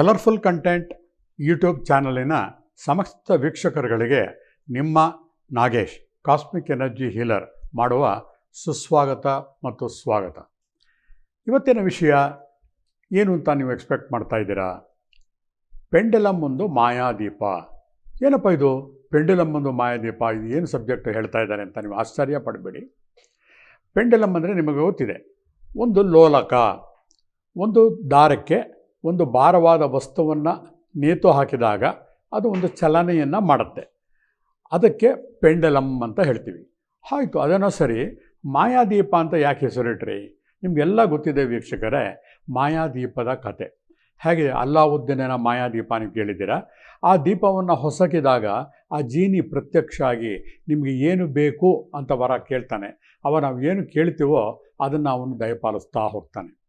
Colourful content YouTube ಚಾನಲಿನ ಸಮಸ್ತ ವೀಕ್ಷಕರುಗಳಿಗೆ ನಿಮ್ಮ Nagesh, cosmic energy healer ಮಾಡುವ ಸುಸ್ವಾಗತ ಮತ್ತು ಸ್ವಾಗತ. ಇವತ್ತಿನ ವಿಷಯ ಏನು ಅಂತ ನೀವು ಎಕ್ಸ್ಪೆಕ್ಟ್ ಮಾಡ್ತಾ ಇದ್ದೀರಾ? ಪೆಂಡೆಲಮ್ ಒಂದು ಮಾಯಾದೀಪ. ಏನಪ್ಪ ಇದು? ಪೆಂಡೆಲಮ್ ಒಂದು ಮಾಯಾದೀಪ, ಇದು ಏನು ಸಬ್ಜೆಕ್ಟ್ ಹೇಳ್ತಾ ಇದ್ದಾರೆ ಅಂತ ನೀವು ಆಶ್ಚರ್ಯ ಪಡಬೇಡಿ. ಪೆಂಡೆಲಮ್ ಅಂದರೆ ನಿಮಗೆ ಗೊತ್ತಿದೆ, ಒಂದು ಲೋಲಕ, ಒಂದು ದಾರಕ್ಕೆ ಒಂದು ಭಾರವಾದ ವಸ್ತುವನ್ನು ನೇತು ಹಾಕಿದಾಗ ಅದು ಒಂದು ಚಲನೆಯನ್ನು ಮಾಡುತ್ತೆ. ಅದಕ್ಕೆ ಪೆಂಡಲಮ್ ಅಂತ ಹೇಳ್ತೀವಿ. ಆಯಿತು, ಅದನ್ನು ಸರಿ, ಮಾಯಾದೀಪ ಅಂತ ಯಾಕೆ ಹೆಸರಿಟ್ರಿ ನಿಮಗೆಲ್ಲ ಗೊತ್ತಿದೆ ವೀಕ್ಷಕರೇ, ಮಾಯಾದೀಪದ ಕತೆ. ಹೇಗೆ ಅಲ್ಲಾವುದ್ದೀನ ಮಾಯಾದೀಪ ನೀವು ಕೇಳಿದ್ದೀರಾ? ಆ ದೀಪವನ್ನು ಹೊಸಕಿದಾಗ ಆ ಜೀನಿ ಪ್ರತ್ಯಕ್ಷ ಆಗಿ ನಿಮಗೆ ಏನು ಬೇಕು ಅಂತ ವರ ಕೇಳ್ತಾನೆ. ಅವ ನಾವು ಏನು ಕೇಳ್ತೀವೋ ಅದನ್ನು ಅವನು ದಯಪಾಲಿಸ್ತಾ ಹೋಗ್ತಾನೆ.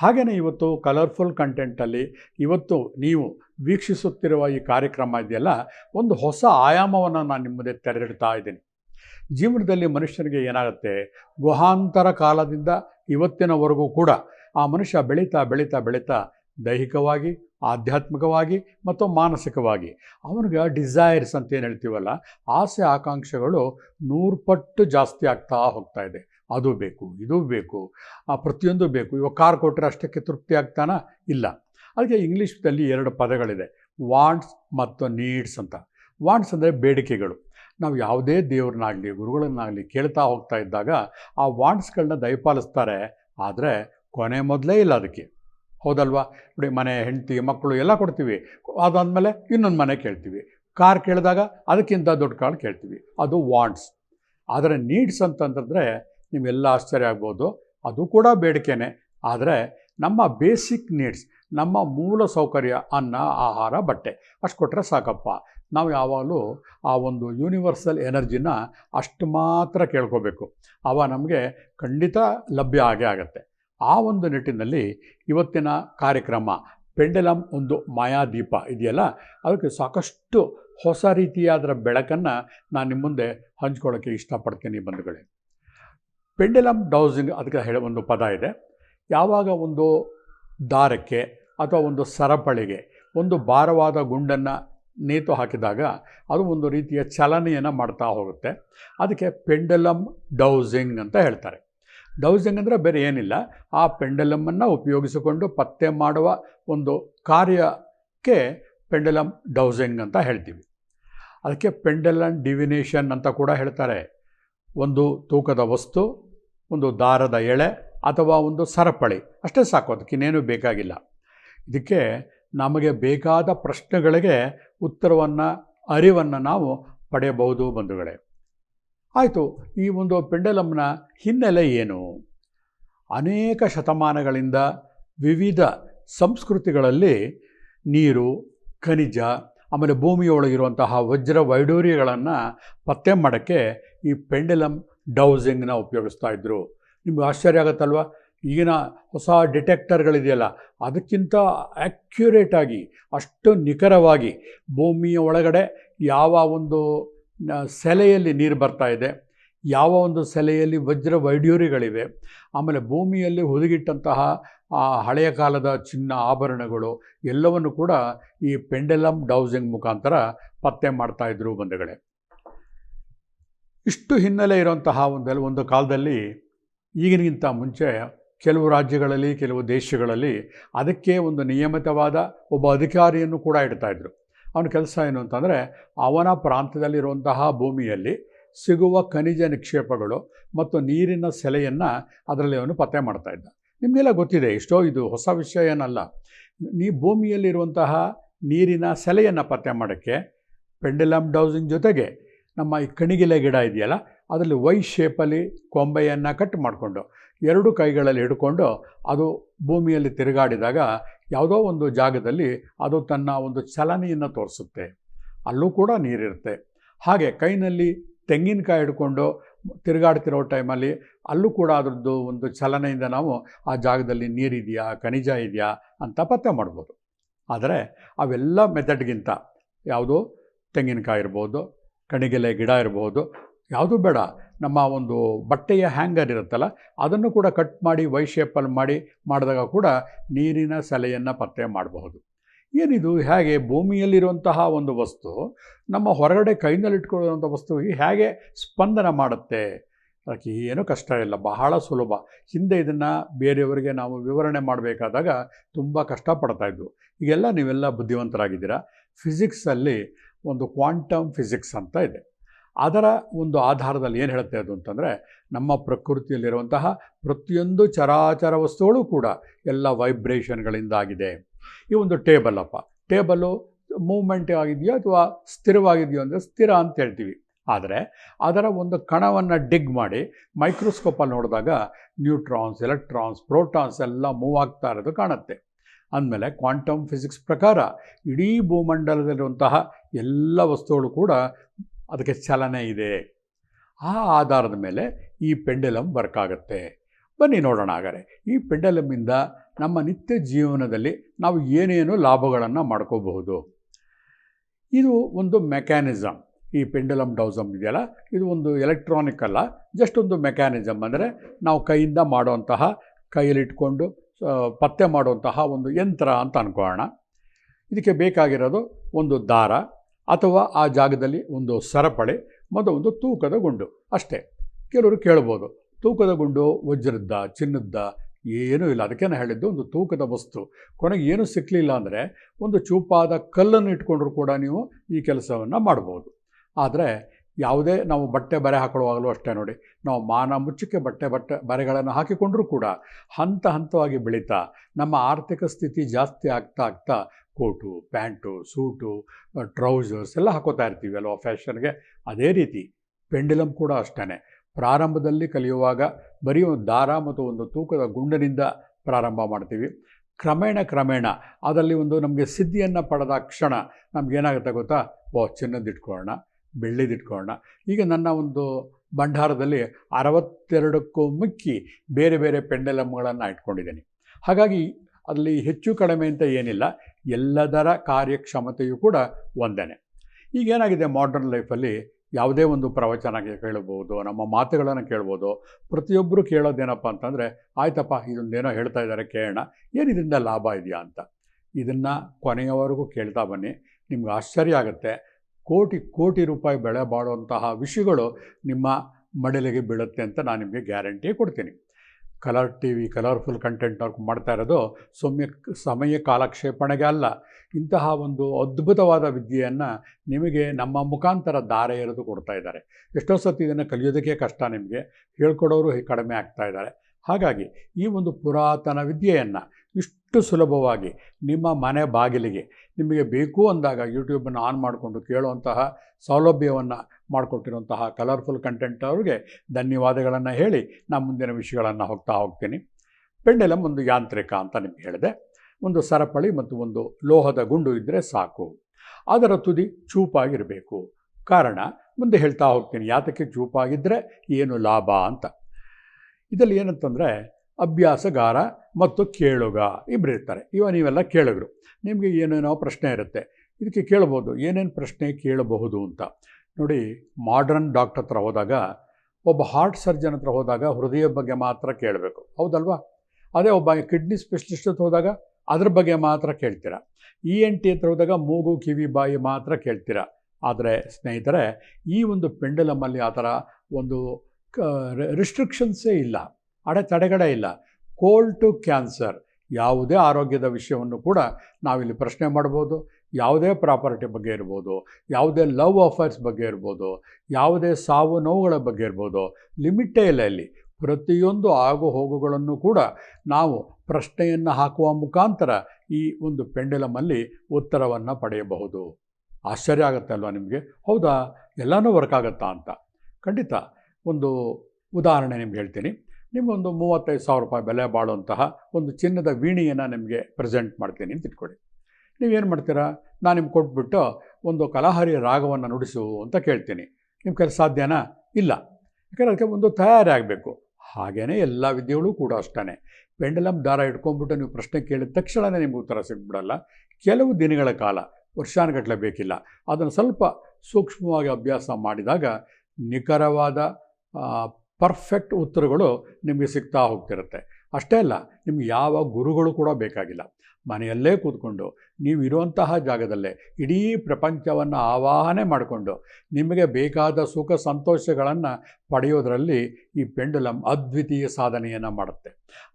ಹಾಗೆಯೇ ಇವತ್ತು ಕಲರ್ಫುಲ್ ಕಂಟೆಂಟಲ್ಲಿ ಇವತ್ತು ನೀವು ವೀಕ್ಷಿಸುತ್ತಿರುವ ಈ ಕಾರ್ಯಕ್ರಮ ಇದೆಯಲ್ಲ, ಒಂದು ಹೊಸ ಆಯಾಮವನ್ನು ನಾನು ನಿಮ್ಮ ಮುಂದೆ ತೆರೆದಿಡ್ತಾ ಇದ್ದೀನಿ. ಜೀವನದಲ್ಲಿ ಮನುಷ್ಯನಿಗೆ ಏನಾಗುತ್ತೆ? ಗುಹಾಂತರ ಕಾಲದಿಂದ ಇವತ್ತಿನವರೆಗೂ ಕೂಡ ಆ ಮನುಷ್ಯ ಬೆಳೀತಾ ಬೆಳೀತಾ ಬೆಳೀತಾ ದೈಹಿಕವಾಗಿ, ಆಧ್ಯಾತ್ಮಿಕವಾಗಿ ಮತ್ತು ಮಾನಸಿಕವಾಗಿ ಅವನಿಗೆ ಡಿಸೈರ್ಸ್ ಅಂತ ಏನು ಹೇಳ್ತೀವಲ್ಲ, ಆಸೆ, ಆಕಾಂಕ್ಷೆಗಳು ನೂರು ಪಟ್ಟು ಜಾಸ್ತಿ ಆಗ್ತಾ ಹೋಗ್ತಾ ಇದೆ. ಅದು ಬೇಕು, ಇದು ಬೇಕು, ಆ ಪ್ರತಿಯೊಂದು ಬೇಕು. ಇವಾಗ ಕಾರ್ ಕೊಟ್ಟರೆ ಅಷ್ಟಕ್ಕೆ ತೃಪ್ತಿ ಆಗ್ತಾನ? ಇಲ್ಲ. ಅದಕ್ಕೆ ಇಂಗ್ಲೀಷ್ದಲ್ಲಿ ಎರಡು ಪದಗಳಿದೆ. ವಾಂಟ್ಸ್ ಮತ್ತು ನೀಡ್ಸ್ ಅಂತ. ವಾಂಟ್ಸ್ ಅಂದರೆ ಬೇಡಿಕೆಗಳು. ನಾವು ಯಾವುದೇ ದೇವ್ರನ್ನಾಗಲಿ, ಗುರುಗಳನ್ನಾಗಲಿ ಕೇಳ್ತಾ ಹೋಗ್ತಾ ಇದ್ದಾಗ ಆ ವಾಂಟ್ಸ್ಗಳನ್ನ ದಯಪಾಲಿಸ್ತಾರೆ. ಆದರೆ ಕೊನೆ ಮೊದಲೇ ಇಲ್ಲ ಅದಕ್ಕೆ. ಹೌದಲ್ವಾ? ನೋಡಿ, ಮನೆ, ಹೆಂಡತಿ, ಮಕ್ಕಳು ಎಲ್ಲ ಕೊಡ್ತೀವಿ. ಅದಾದಮೇಲೆ ಇನ್ನೊಂದು ಮನೆ ಕೇಳ್ತೀವಿ. ಕಾರ್ ಕೇಳಿದಾಗ ಅದಕ್ಕಿಂತ ದೊಡ್ಡ ಕಾರ್ ಕೇಳ್ತೀವಿ. ಅದು ವಾಂಟ್ಸ್ ಆದರೆ ನೀಡ್ಸ್ ಅಂತಂತಂದರೆ ನಿಮಗೆಲ್ಲ ಆಶ್ಚರ್ಯ ಆಗ್ಬೋದು. ಅದು ಕೂಡ ಬೇಡಿಕೆನೆ. ಆದರೆ ನಮ್ಮ ಬೇಸಿಕ್ ನೀಡ್ಸ್, ನಮ್ಮ ಮೂಲ ಸೌಕರ್ಯ ಅನ್ನ, ಆಹಾರ, ಬಟ್ಟೆ ಅಷ್ಟು ಕೊಟ್ಟರೆ ಸಾಕಪ್ಪ. ನಾವು ಯಾವಾಗಲೂ ಆ ಒಂದು ಯೂನಿವರ್ಸಲ್ ಎನರ್ಜಿನ ಅಷ್ಟು ಮಾತ್ರ ಕೇಳ್ಕೋಬೇಕು. ಅವ ನಮಗೆ ಖಂಡಿತ ಲಭ್ಯ ಆಗೇ ಆಗುತ್ತೆ. ಆ ಒಂದು ನಿಟ್ಟಿನಲ್ಲಿ ಇವತ್ತಿನ ಕಾರ್ಯಕ್ರಮ ಪೆಂಡಲಮ್ ಒಂದು ಮಾಯಾದೀಪ ಇದೆಯಲ್ಲ, ಅದಕ್ಕೆ ಸಾಕಷ್ಟು ಹೊಸ ರೀತಿಯಾದರ ಬೆಳಕನ್ನು ನಾನು ನಿಮ್ಮ ಮುಂದೆ ಹಂಚ್ಕೊಳ್ಳೋಕ್ಕೆ ಇಷ್ಟಪಡ್ತೀನಿ ಬಂಧುಗಳೇ. ಪೆಂಡಲಮ್ ಡೌಸಿಂಗ್ ಅದಕ್ಕೆ ಹೇಳೋ ಒಂದು ಪದ ಇದೆ. ಯಾವಾಗ ಒಂದು ದಾರಕ್ಕೆ ಅಥವಾ ಒಂದು ಸರಪಳಿಗೆ ಒಂದು ಭಾರವಾದ ಗುಂಡನ್ನು ನೇತು ಹಾಕಿದಾಗ ಅದು ಒಂದು ರೀತಿಯ ಚಲನೆಯನ್ನು ಮಾಡ್ತಾ ಹೋಗುತ್ತೆ. ಅದಕ್ಕೆ ಪೆಂಡಲಮ್ ಡೌಸಿಂಗ್ ಅಂತ ಹೇಳ್ತಾರೆ. ಡೌಸಿಂಗ್ ಅಂದರೆ ಬೇರೆ ಏನಿಲ್ಲ. ಆ ಪೆಂಡಲಮನ್ನು ಉಪಯೋಗಿಸಿಕೊಂಡು ಪತ್ತೆ ಮಾಡುವ ಒಂದು ಕಾರ್ಯಕ್ಕೆ ಪೆಂಡಲಮ್ ಡೌಸಿಂಗ್ ಅಂತ ಹೇಳ್ತೀವಿ. ಅದಕ್ಕೆ ಪೆಂಡಲಮ್ ಡಿವಿನೇಷನ್ ಅಂತ ಕೂಡ ಹೇಳ್ತಾರೆ. ಒಂದು ತೂಕದ ವಸ್ತು, ಒಂದು ದಾರದ ಎಳೆ ಅಥವಾ ಒಂದು ಸರಪಳಿ. ಅಷ್ಟೇ ಸಾಕು ಅದಕ್ಕೆ, ಇನ್ನೇನು ಬೇಕಾಗಿಲ್ಲ. ಇದಕ್ಕೆ ನಮಗೆ ಬೇಕಾದ ಪ್ರಶ್ನೆಗಳಿಗೆ ಉತ್ತರವನ್ನು, ಅರಿವನ್ನು ನಾವು ಪಡೆಯಬಹುದು ಬಂಧುಗಳೇ. ಆಯಿತು, ಈ ಒಂದು ಪೆಂಡಲಮ್ನ ಹಿನ್ನೆಲೆ ಏನು? ಅನೇಕ ಶತಮಾನಗಳಿಂದ ವಿವಿಧ ಸಂಸ್ಕೃತಿಗಳಲ್ಲಿ ನೀರು, ಖನಿಜ ಆಮೇಲೆ ಭೂಮಿಯೊಳಗಿರುವಂತಹ ವಜ್ರ ವೈಡೂರ್ಯಗಳನ್ನು ಪತ್ತೆ ಮಾಡೋಕ್ಕೆ ಈ ಪೆಂಡಲಮ್ ಡೌಸಿಂಗ್ನ ಉಪಯೋಗಿಸ್ತಾ ಇದ್ದರು ನಿಮ್ಗೆ ಆಶ್ಚರ್ಯ ಆಗುತ್ತಲ್ವ? ಈಗಿನ ಹೊಸ ಡಿಟೆಕ್ಟರ್ಗಳಿದೆಯಲ್ಲ, ಅದಕ್ಕಿಂತ ಆ್ಯಕ್ಯುರೇಟಾಗಿ ಅಷ್ಟು ನಿಖರವಾಗಿ ಭೂಮಿಯ ಒಳಗಡೆ ಯಾವ ಒಂದು ಸೆಲೆಯಲ್ಲಿ ನೀರು ಬರ್ತಾ ಇದೆ, ಯಾವ ಒಂದು ಸೆಲೆಯಲ್ಲಿ ವಜ್ರ ವೈಡ್ಯೂರಿಗಳಿವೆ ಆಮೇಲೆ ಭೂಮಿಯಲ್ಲಿ ಹುದುಗಿಟ್ಟಂತಹ ಆ ಹಳೆಯ ಕಾಲದ ಚಿನ್ನ ಆಭರಣಗಳು ಎಲ್ಲವನ್ನು ಕೂಡ ಈ ಪೆಂಡೆಲಮ್ ಡೌಸಿಂಗ್ ಮುಖಾಂತರ ಪತ್ತೆ ಮಾಡ್ತಾಯಿದ್ರು ಬಂಧುಗಳೇ. ಇಷ್ಟು ಹಿನ್ನೆಲೆ ಇರುವಂತಹ ಒಂದಲ್ಲಿ ಒಂದು ಕಾಲದಲ್ಲಿ ಈಗಿನಗಿಂತ ಮುಂಚೆ ಕೆಲವು ರಾಜ್ಯಗಳಲ್ಲಿ, ಕೆಲವು ದೇಶಗಳಲ್ಲಿ ಅದಕ್ಕೆ ಒಂದು ನಿಯಮಿತವಾದ ಒಬ್ಬ ಅಧಿಕಾರಿಯನ್ನು ಕೂಡ ಇಡ್ತಾಯಿದ್ರು ಅವನ ಕೆಲಸ ಏನು ಅಂತಂದರೆ ಅವನ ಪ್ರಾಂತ್ಯದಲ್ಲಿರುವಂತಹ ಭೂಮಿಯಲ್ಲಿ ಸಿಗುವ ಖನಿಜ ನಿಕ್ಷೇಪಗಳು ಮತ್ತು ನೀರಿನ ಸೆಲೆಯನ್ನು ಅದರಲ್ಲಿ ಅವನು ಪತ್ತೆ ಮಾಡ್ತಾಯಿದ್ದ ನಿಮಗೆಲ್ಲ ಗೊತ್ತಿದೆ, ಎಷ್ಟೋ ಇದು ಹೊಸ ವಿಷಯ ಏನಲ್ಲ. ನೀ ಭೂಮಿಯಲ್ಲಿರುವಂತಹ ನೀರಿನ ಸೆಲೆಯನ್ನು ಪತ್ತೆ ಮಾಡೋಕ್ಕೆ, ಪೆಂಡಲಮ್ ಡೌಸಿಂಗ್ ಜೊತೆಗೆ ನಮ್ಮ ಈ ಕಣಿಗಿಲೆ ಗಿಡ ಇದೆಯಲ್ಲ, ಅದರಲ್ಲಿ ವೈ ಶೇಪಲ್ಲಿ ಕೊಂಬೆಯನ್ನು ಕಟ್ ಮಾಡಿಕೊಂಡು, ಎರಡು ಕೈಗಳಲ್ಲಿ ಹಿಡ್ಕೊಂಡು ಅದು ಭೂಮಿಯಲ್ಲಿ ತಿರುಗಾಡಿದಾಗ ಯಾವುದೋ ಒಂದು ಜಾಗದಲ್ಲಿ ಅದು ತನ್ನ ಒಂದು ಚಲನೆಯನ್ನು ತೋರಿಸುತ್ತೆ. ಅಲ್ಲೂ ಕೂಡ ನೀರಿರುತ್ತೆ. ಹಾಗೆ ಕೈನಲ್ಲಿ ತೆಂಗಿನಕಾಯಿ ಹಿಡ್ಕೊಂಡು ತಿರುಗಾಡ್ತಿರೋ ಟೈಮಲ್ಲಿ ಅಲ್ಲೂ ಕೂಡ ಅದರದ್ದು ಒಂದು ಚಲನೆಯಿಂದ ನಾವು ಆ ಜಾಗದಲ್ಲಿ ನೀರಿದೆಯಾ, ಖನಿಜ ಇದೆಯಾ ಅಂತ ಪತ್ತೆ ಮಾಡ್ಬೋದು. ಆದರೆ ಅವೆಲ್ಲ ಮೆಥಡ್ಗಿಂತ ಯಾವುದು ತೆಂಗಿನಕಾಯಿ ಇರ್ಬೋದು, ಕಣಿಗೆಲೆ ಗಿಡ ಇರ್ಬೋದು, ಯಾವುದೂ ಬೇಡ. ನಮ್ಮ ಒಂದು ಬಟ್ಟೆಯ ಹ್ಯಾಂಗರ್ ಇರುತ್ತಲ್ಲ, ಅದನ್ನು ಕೂಡ ಕಟ್ ಮಾಡಿ ವೈ ಶೇಪಲ್ಲಿ ಮಾಡಿ ಮಾಡಿದಾಗ ಕೂಡ ನೀರಿನ ಸೆಲೆಯನ್ನು ಪತ್ತೆ ಮಾಡಬಹುದು ಏನಿದು? ಹೇಗೆ ಭೂಮಿಯಲ್ಲಿರುವಂತಹ ಒಂದು ವಸ್ತು ನಮ್ಮ ಹೊರಗಡೆ ಕೈನಲ್ಲಿಟ್ಕೊಳ್ಳುವಂಥ ವಸ್ತುವಿಗೆ ಹೇಗೆ ಸ್ಪಂದನ ಮಾಡುತ್ತೆ? ಅದಕ್ಕೆ ಏನೂ ಕಷ್ಟ ಇಲ್ಲ, ಬಹಳ ಸುಲಭ. ಹಿಂದೆ ಇದನ್ನು ಬೇರೆಯವರಿಗೆ ನಾವು ವಿವರಣೆ ಮಾಡಬೇಕಾದಾಗ ತುಂಬ ಕಷ್ಟಪಡ್ತಾ ಇದ್ವು. ಈಗೆಲ್ಲ ನೀವೆಲ್ಲ ಬುದ್ಧಿವಂತರಾಗಿದ್ದೀರಾ? ಫಿಸಿಕ್ಸಲ್ಲಿ ಒಂದು ಕ್ವಾಂಟಮ್ ಫಿಸಿಕ್ಸ್ ಅಂತ ಇದೆ. ಅದರ ಒಂದು ಆಧಾರದಲ್ಲಿ ಏನು ಹೇಳುತ್ತೆ ಅದು ಅಂತಂದರೆ, ನಮ್ಮ ಪ್ರಕೃತಿಯಲ್ಲಿರುವಂತಹ ಪ್ರತಿಯೊಂದು ಚರಾಚರ ವಸ್ತುಗಳು ಕೂಡ ಎಲ್ಲ ವೈಬ್ರೇಷನ್ಗಳಿಂದಾಗಿದೆ ಈ ಒಂದು ಟೇಬಲ್ ಅಪ್ಪ. ಟೇಬಲು ಮೂಮೆಂಟ್ ಆಗಿದೆಯೋ ಅಥವಾ ಸ್ಥಿರವಾಗಿದೆಯೋ ಅಂದರೆ ಸ್ಥಿರ ಅಂತ ಹೇಳ್ತೀವಿ. ಆದರೆ ಅದರ ಒಂದು ಕಣವನ್ನು ಡಿಗ್ ಮಾಡಿ ಮೈಕ್ರೋಸ್ಕೋಪಲ್ಲಿ ನೋಡಿದಾಗ ನ್ಯೂಟ್ರಾನ್ಸ್, ಎಲೆಕ್ಟ್ರಾನ್ಸ್, ಪ್ರೋಟಾನ್ಸ್ ಎಲ್ಲ ಮೂವ್ ಆಗ್ತಾ ಇರೋದು ಕಾಣುತ್ತೆ. ಅಂದಮೇಲೆ ಕ್ವಾಂಟಮ್ ಫಿಸಿಕ್ಸ್ ಪ್ರಕಾರ ಇಡೀ ಭೂಮಂಡಲದಲ್ಲಿರುವಂತಹ ಎಲ್ಲ ವಸ್ತುಗಳು ಕೂಡ ಅದಕ್ಕೆ ಚಲನೆ ಇದೆ. ಆ ಆಧಾರದ ಮೇಲೆ ಈ ಪೆಂಡೆಲಮ್ ವರ್ಕ್ ಆಗುತ್ತೆ. ಬನ್ನಿ ನೋಡೋಣ ಹಾಗಾದರೆ. ಈ ಪೆಂಡಲಮ್ಮಿಂದ ನಮ್ಮ ನಿತ್ಯ ಜೀವನದಲ್ಲಿ ನಾವು ಏನೇನು ಲಾಭಗಳನ್ನು ಮಾಡ್ಕೋಬಹುದು. ಇದು ಒಂದು ಮೆಕ್ಯಾನಿಸಮ್ ಈ ಪೆಂಡಲಮ್ ಡೌಸಮ್ ಇದೆಯಲ್ಲ? ಇದು ಒಂದು ಎಲೆಕ್ಟ್ರಾನಿಕ್ ಅಲ್ಲ. ಜಸ್ಟ್ ಒಂದು ಮೆಕ್ಯಾನಿಸಮ್ ಅಂದರೆ ನಾವು ಕೈಯಿಂದ ಮಾಡುವಂತಹ, ಕೈಯಲ್ಲಿಟ್ಕೊಂಡು ಪತ್ತೆ ಮಾಡುವಂತಹ ಒಂದು ಯಂತ್ರ ಅಂತ ಅನ್ಕೋಣ. ಇದಕ್ಕೆ ಬೇಕಾಗಿರೋದು ಒಂದು ದಾರ ಅಥವಾ ಆ ಜಾಗದಲ್ಲಿ ಒಂದು ಸರಪಳಿ ಮತ್ತು ಒಂದು ತೂಕದ ಗುಂಡು ಅಷ್ಟೇ. ಕೆಲವರು ಕೇಳ್ಬೋದು. ತೂಕದ ಗುಂಡು ವಜ್ರದ್ದ, ಚಿನ್ನದ್ದ ಏನೂ ಇಲ್ಲ. ಅದಕ್ಕೆ ನಾನು ಹೇಳಿದ್ದು ಒಂದು ತೂಕದ ವಸ್ತು. ಕೊನೆಗೆ ಏನೂ ಸಿಕ್ಕಲಿಲ್ಲ ಅಂದರೆ ಒಂದು ಚೂಪಾದ ಕಲ್ಲನ್ನು ಇಟ್ಕೊಂಡ್ರೂ ಕೂಡ ನೀವು ಈ ಕೆಲಸವನ್ನು ಮಾಡ್ಬೋದು. ಆದರೆ ಯಾವುದೇ ನಾವು ಬಟ್ಟೆ ಬರೆ ಹಾಕೊಳ್ಳುವಾಗಲೂ ಅಷ್ಟೇ ನೋಡಿ. ನಾವು ಮಾನ ಮುಚ್ಚಕ್ಕೆ ಬಟ್ಟೆ ಬಟ್ಟೆ ಬರೆಗಳನ್ನು ಹಾಕಿಕೊಂಡರೂ ಕೂಡ ಹಂತ ಹಂತವಾಗಿ ಬೆಳೀತಾ, ನಮ್ಮ ಆರ್ಥಿಕ ಸ್ಥಿತಿ ಜಾಸ್ತಿ ಆಗ್ತಾ ಆಗ್ತಾ ಕೋಟು, ಪ್ಯಾಂಟು, ಸೂಟು ಟ್ರೌಸರ್ಸ್ ಎಲ್ಲ ಹಾಕೋತಾ ಇರ್ತೀವಿ ಅಲ್ವಾ ಫ್ಯಾಷನ್ಗೆ? ಅದೇ ರೀತಿ ಪೆಂಡಿಲಮ್ ಕೂಡ ಅಷ್ಟೇ ಪ್ರಾರಂಭದಲ್ಲಿ ಕಲಿಯುವಾಗ ಬರೀ ಒಂದು ದಾರ ಮತ್ತು ಒಂದು ತೂಕದ ಗುಂಡಿನಿಂದ ಪ್ರಾರಂಭ ಮಾಡ್ತೀವಿ. ಕ್ರಮೇಣ ಕ್ರಮೇಣ ಅದರಲ್ಲಿ ಒಂದು ನಮಗೆ ಸಿದ್ಧಿಯನ್ನು ಪಡೆದ ಕ್ಷಣ ನಮಗೇನಾಗುತ್ತೆ ಗೊತ್ತಾ? ಓ ಚಿನ್ನದಿಟ್ಕೊಳ್ಳೋಣ ಬೆಳ್ಳಿದಿಟ್ಕೊಳ್ಳೋಣ ಈಗ ನನ್ನ ಒಂದು ಭಂಡಾರದಲ್ಲಿ ಅರವತ್ತೆರಡಕ್ಕೂ ಮುಕ್ಕಿ ಬೇರೆ ಬೇರೆ ಪೆಂಡೆಲಮ್ಗಳನ್ನು ಇಟ್ಕೊಂಡಿದ್ದೀನಿ. ಹಾಗಾಗಿ ಅಲ್ಲಿ ಹೆಚ್ಚು ಕಡಿಮೆ ಅಂತ ಏನಿಲ್ಲ, ಎಲ್ಲದರ ಕಾರ್ಯಕ್ಷಮತೆಯೂ ಕೂಡ ಒಂದೇ ಈಗೇನಾಗಿದೆ ಮಾಡರ್ನ್ ಲೈಫಲ್ಲಿ ಯಾವುದೇ ಒಂದು ಪ್ರವಚನ ಕೇಳಬಹುದು ನಮ್ಮ ಮಾತುಗಳನ್ನು ಕೇಳ್ಬೋದು ಪ್ರತಿಯೊಬ್ಬರು ಕೇಳೋದೇನಪ್ಪ ಅಂತಂದರೆ, ಆಯ್ತಪ್ಪ, ಇದೊಂದೇನೋ ಹೇಳ್ತಾ ಇದ್ದಾರೆ, ಕೇಳೋಣ. ಏನು ಲಾಭ ಇದೆಯಾ ಅಂತ? ಇದನ್ನು ಕೊನೆಯವರೆಗೂ ಕೇಳ್ತಾ ಬನ್ನಿ. ನಿಮ್ಗೆ ಆಶ್ಚರ್ಯ ಆಗುತ್ತೆ. ಕೋಟಿ ಕೋಟಿ ರೂಪಾಯಿ ಬೆಳೆ ಬಾಳುವಂತಹ ವಿಷಯಗಳು ನಿಮ್ಮ ಮಡಲಿಗೆ ಬೀಳುತ್ತೆ ಅಂತ ನಾನು ನಿಮಗೆ ಗ್ಯಾರಂಟಿ ಕೊಡ್ತೀನಿ. Colour T V colourful content ಅವ್ರು ಮಾಡ್ತಾ ಇರೋದು ಸಮಯ ಸಮಯ ಕಾಲಕ್ಷೇಪಣೆಗೆ ಅಲ್ಲ. ಇಂತಹ ಒಂದು ಅದ್ಭುತವಾದ ವಿದ್ಯೆಯನ್ನು ನಿಮಗೆ ನಮ್ಮ ಮುಖಾಂತರ ದಾರೆ ಎರೆದು ಕೊಡ್ತಾ ಇದ್ದಾರೆ. ಎಷ್ಟೋ ಸತಿ ಇದನ್ನು ಕಲಿಯೋದಕ್ಕೆ ಕಷ್ಟ ನಿಮಗೆ, ಹೇಳ್ಕೊಡೋರು ಕಡಿಮೆ ಆಗ್ತಾ ಇದ್ದಾರೆ. ಹಾಗಾಗಿ ಈ ಒಂದು ಪುರಾತನ ವಿದ್ಯೆಯನ್ನು ಇಷ್ಟು ಸುಲಭವಾಗಿ ನಿಮ್ಮ ಮನೆ ಬಾಗಿಲಿಗೆ, ನಿಮಗೆ ಬೇಕು ಅಂದಾಗ ಯೂಟ್ಯೂಬನ್ನು ಆನ್ ಮಾಡಿಕೊಂಡು ಕೇಳುವಂತಹ ಸೌಲಭ್ಯವನ್ನು ಮಾಡಿಕೊಟ್ಟಿರುವಂತಹ ಕಲರ್ಫುಲ್ ಕಂಟೆಂಟ್ ಅವ್ರಿಗೆ ಧನ್ಯವಾದಗಳನ್ನು ಹೇಳಿ ನಾನು ಮುಂದಿನ ವಿಷಯಗಳನ್ನು ಹೋಗ್ತಾ ಹೋಗ್ತೀನಿ. ಪೆಂಡೆಲಮ್ ಒಂದು ಯಾಂತ್ರಿಕ ಅಂತ ನಿಮ್ಗೆ ಹೇಳಿದೆ. ಒಂದು ಸರಪಳಿ ಮತ್ತು ಒಂದು ಲೋಹದ ಗುಂಡು ಇದ್ದರೆ ಸಾಕು. ಅದರ ತುದಿ ಚೂಪಾಗಿರಬೇಕು. ಕಾರಣ ಮುಂದೆ ಹೇಳ್ತಾ ಹೋಗ್ತೀನಿ. ಯಾತಕ್ಕೆ ಚೂಪಾಗಿದ್ದರೆ ಏನು ಲಾಭ ಅಂತ. ಇದರಲ್ಲಿ ಏನಂತಂದರೆ ಅಭ್ಯಾಸಗಾರ ಮತ್ತು ಕೇಳುಗ ಇಬ್ಬರಿರ್ತಾರೆ ಇವ ನೀವೆಲ್ಲ ಕೇಳುಗರು. ನಿಮಗೆ ಏನೇನೋ ಪ್ರಶ್ನೆ ಇರುತ್ತೆ. ಇದಕ್ಕೆ ಕೇಳ್ಬೋದು, ಏನೇನು ಪ್ರಶ್ನೆ ಕೇಳಬಹುದು ಅಂತ. ನೋಡಿ ಮಾಡ್ರನ್ ಡಾಕ್ಟರ್ ಹತ್ರ ಹೋದಾಗ, ಒಬ್ಬ ಹಾರ್ಟ್ ಸರ್ಜನ್ ಹತ್ರ ಹೋದಾಗ ಹೃದಯ ಬಗ್ಗೆ ಮಾತ್ರ ಕೇಳಬೇಕು. ಹೌದಲ್ವಾ? ಅದೇ ಒಬ್ಬ ಕಿಡ್ನಿ ಸ್ಪೆಷಲಿಸ್ಟ್ ಹತ್ರ ಹೋದಾಗ ಅದ್ರ ಬಗ್ಗೆ ಮಾತ್ರ ಕೇಳ್ತೀರಾ? ಇ ಎನ್ ಟಿ ಹತ್ರ ಹೋದಾಗ ಮೂಗು, ಕಿವಿ, ಬಾಯಿ ಮಾತ್ರ ಕೇಳ್ತೀರಾ? ಆದರೆ ಸ್ನೇಹಿತರೆ, ಈ ಒಂದು ಪೆಂಡಲಮಲ್ಲಿ ಆ ಥರ ಒಂದು ರಿಸ್ಟ್ರಿಕ್ಷನ್ಸೇ ಇಲ್ಲ. ಅಡೆತಡೆಗಳೇ ಇಲ್ಲ. ಕೋಲ್ಡ್ ಟು ಕ್ಯಾನ್ಸರ್ ಯಾವುದೇ ಆರೋಗ್ಯದ ವಿಷಯವನ್ನು ಕೂಡ ನಾವಿಲ್ಲಿ ಪ್ರಶ್ನೆ ಮಾಡ್ಬೋದು. ಯಾವುದೇ ಪ್ರಾಪರ್ಟಿ ಬಗ್ಗೆ ಇರ್ಬೋದು, ಯಾವುದೇ ಲವ್ ಅಫೇರ್ಸ್ ಬಗ್ಗೆ ಇರ್ಬೋದು, ಯಾವುದೇ ಸಾವು ನೋವುಗಳ ಬಗ್ಗೆ ಇರ್ಬೋದು, ಲಿಮಿಟೇ ಇಲ್ಲ ಇಲ್ಲಿ. ಪ್ರತಿಯೊಂದು ಆಗು ಹೋಗುಗಳನ್ನು ಕೂಡ ನಾವು ಪ್ರಶ್ನೆಯನ್ನು ಹಾಕುವ ಮುಖಾಂತರ ಈ ಒಂದು ಪೆಂಡಲಮಲ್ಲಿ ಉತ್ತರವನ್ನು ಪಡೆಯಬಹುದು. ಆಶ್ಚರ್ಯ ಆಗುತ್ತೆ ಅಲ್ವಾ ನಿಮಗೆ? ಹೌದಾ? ಎಲ್ಲನೂ ವರ್ಕ್ ಆಗುತ್ತಾ ಅಂತ. ಖಂಡಿತ. ಒಂದು ಉದಾಹರಣೆ ನಿಮ್ಗೆ ಹೇಳ್ತೀನಿ. ನಿಮಗೊಂದು ಮೂವತ್ತೈದು ಸಾವಿರ ರೂಪಾಯಿ ಬೆಲೆ ಬಾಳುವಂತಹ ಒಂದು ಚಿನ್ನದ ವೀಣಿಯನ್ನು ನಿಮಗೆ ಪ್ರೆಸೆಂಟ್ ಮಾಡ್ತೀನಿ ಅಂತ ಇಟ್ಕೊಳ್ಳಿ. ನೀವೇನು ಮಾಡ್ತೀರಾ? ನಾನು ನಿಮ್ಗೆ ಕೊಟ್ಬಿಟ್ಟು ಒಂದು ಕಲಾಹರಿ ರಾಗವನ್ನು ನುಡಿಸು ಅಂತ ಕೇಳ್ತೀನಿ. ನಿಮ್ಮ ಕೈ ಸಾಧ್ಯನಾ? ಇಲ್ಲ. ಯಾಕಂದರೆ ಅದಕ್ಕೆ ಒಂದು ತಯಾರಿ ಆಗಬೇಕು ಹಾಗೆಯೇ ಎಲ್ಲ ವಿದ್ಯೆಗಳು ಕೂಡ ಅಷ್ಟೇ ಪೆಂಡಲಮ್ ದಾರ ಇಟ್ಕೊಂಡ್ಬಿಟ್ಟು ನೀವು ಪ್ರಶ್ನೆ ಕೇಳಿದ ತಕ್ಷಣವೇ ನಿಮ್ಗೆ ಉತ್ತರ ಸಿಗ್ಬಿಡಲ್ಲ. ಕೆಲವು ದಿನಗಳ ಕಾಲ ವರ್ಷಾನುಗಟ್ಟಲೆ ಬೇಕಿಲ್ಲ. ಅದನ್ನು ಸ್ವಲ್ಪ ಸೂಕ್ಷ್ಮವಾಗಿ ಅಭ್ಯಾಸ ಮಾಡಿದಾಗ ನಿಖರವಾದ ಪರ್ಫೆಕ್ಟ್ ಉತ್ತರಗಳು ನಿಮಗೆ ಸಿಗ್ತಾ ಹೋಗ್ತಿರುತ್ತೆ. ಅಷ್ಟೇ ಅಲ್ಲ, ನಿಮ್ಗೆ ಯಾವ ಗುರುಗಳು ಕೂಡ ಬೇಕಾಗಿಲ್ಲ. ಮನೆಯಲ್ಲೇ ಕೂತ್ಕೊಂಡು, ನೀವು ಇರುವಂತಹ ಜಾಗದಲ್ಲೇ ಇಡೀ ಪ್ರಪಂಚವನ್ನು ಆವಾಹನೆ ಮಾಡಿಕೊಂಡು, ನಿಮಗೆ ಬೇಕಾದ ಸುಖ ಸಂತೋಷಗಳನ್ನು ಪಡೆಯೋದರಲ್ಲಿ ಈ ಪೆಂಡುಲಮ್ ಅದ್ವಿತೀಯ ಸಾಧನೆಯನ್ನು ಮಾಡುತ್ತೆ.